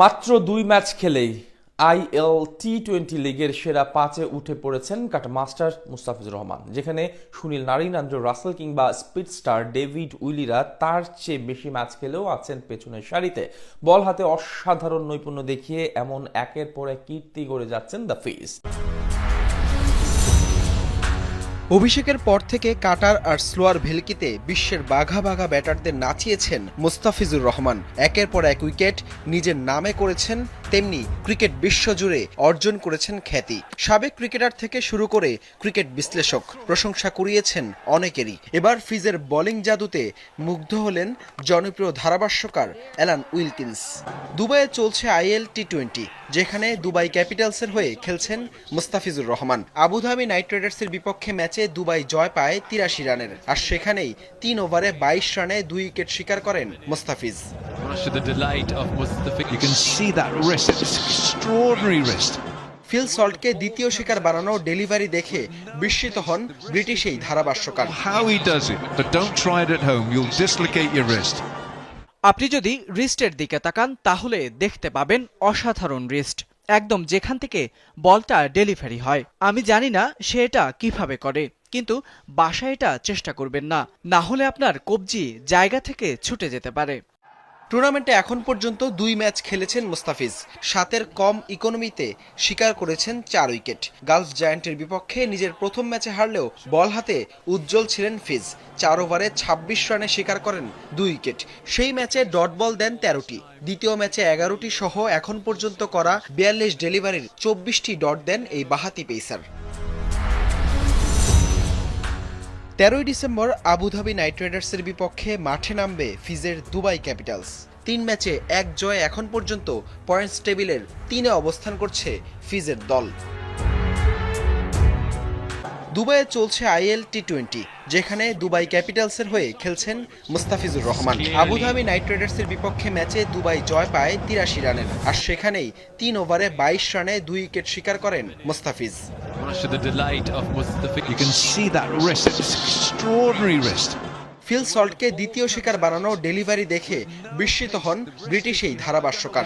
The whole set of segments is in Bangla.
মাত্র দুই ম্যাচ খেলেই আইএল টি টোয়েন্টি লিগের সেরা পাঁচে উঠে পড়েছেন কাট মাস্টার মুস্তাফিজুর রহমান, যেখানে সুনীল নারীনান্দ্র রাসেল কিংবা স্পিড স্টার ডেভিড উইলিরা তার চেয়ে বেশি ম্যাচ খেলেও আছেন পেছনের সারিতে। বল হাতে অসাধারণ নৈপুণ্য দেখিয়ে এমন একের পর এক কীর্তি গড়ে যাচ্ছেন দ্য ফিস অভিষেকের পর থেকে কাটার আর স্লোয়ার ভেলকিতে বিশ্বের বাঘা বাঘা ব্যাটারদের নাচিয়েছেন মুস্তাফিজুর রহমান। একের পর এক উইকেট নিজের নামে করেছেন তেমনি ক্রিকেট বিশ্বজুড়ে অর্জন করেছেন খ্যাতি। সাবেক ক্রিকেটার থেকে শুরু করে ক্রিকেট বিশ্লেষক প্রশংসা কুড়িয়েছেন অনেকেরই। এবার ফিজের বোলিং জাদুতে মুগ্ধ হলেন জনপ্রিয় ধারাভাষ্যকার অ্যালান উইলকিন্স। দুবাইয়ে চলছে আইএল টি টোয়েন্টি যেখানে দুবাই ক্যাপিটালসের হয়ে খেলছেন মুস্তাফিজুর রহমান। আবুধাবি নাইট রাইডার্সের বিপক্ষে ম্যাচে দুবাই জয় পায় তিরাশি রানের আর সেখানেই তিন ওভারে বাইশ রানে দুই উইকেট শিকার করেন Mustafiz. Wrist. It's extraordinary wrist. Phil সল্টকে দ্বিতীয় শিকার বানানো ডেলিভারি দেখে বিস্মিত হন ব্রিটিশ এই ধারাভাষ্যকার How he does it, but don't try it at home. You'll dislocate your wrist. আপনি যদি রিস্টের দিকে তাকান তাহলে দেখতে পাবেন অসাধারণ রিস্ট একদম যেখান থেকে বলটা ডেলিভারি হয় আমি জানি না সে এটা কীভাবে করে কিন্তু বাসায় এটা চেষ্টা করবেন না না হলে আপনার কবজি জায়গা থেকে ছুটে যেতে পারে টুর্নামেন্টে এখন পর্যন্ত দুই ম্যাচ খেলেছেন মুস্তাফিজ। সাতের কম ইকোনমিতে শিকার করেছেন চার উইকেট। গালফ জায়ান্টের বিপক্ষে নিজের প্রথম ম্যাচে হারলেও বল হাতে উজ্জ্বল ছিলেন ফিজ। চার ওভারে ২৬ রানে শিকার করেন দুই উইকেট। সেই ম্যাচে ডট বল দেন তেরোটি। দ্বিতীয় ম্যাচে এগারোটি সহ এখন পর্যন্ত করা বিয়াল্লিশ ডেলিভারির চব্বিশটি ডট দেন এই বাহাতি পেসার। তেরোই ডিসেম্বর আবুধাবি নাইট রাইডার্সের বিপক্ষে মাঠে নামবে ফিজের দুবাই ক্যাপিটালস। তিন ম্যাচে এক জয় এখন পর্যন্ত পয়েন্টস টেবিলের তিনে অবস্থান করছে ফিজের দল। দুবাইয়ে চলছে আইএল টি টোয়েন্টি যেখানে দুবাই ক্যাপিটালসের হয়ে খেলছেন মুস্তাফিজুর রহমান। আবুধাবি নাইট রাইডার্সের বিপক্ষে ম্যাচে দুবাই জয় পায় তিরাশি রানের আর সেখানেই তিন ওভারে বাইশ রানে দুই উইকেট শিকার করেন মুস্তাফিজ. ফিল সল্টকে দ্বিতীয় শিকার বানানো ডেলিভারি দেখে বিস্মিত হন ব্রিটিশ এই ধারাভাষ্যকার।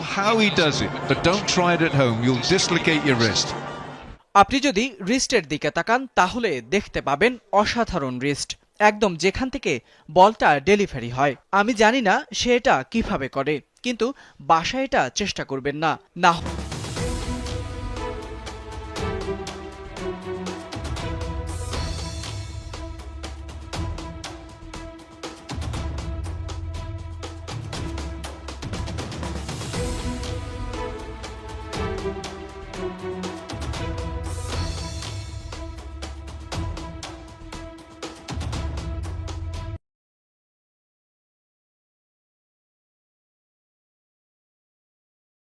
আপনি যদি রিস্টের দিকে তাকান, তাহলে দেখতে পাবেন অসাধারণ রিস্ট একদম যেখান থেকে বলটা ডেলিভারি হয়। আমি জানি না সে এটা কীভাবে করে, কিন্তু বাসায় এটা চেষ্টা করবেন না। না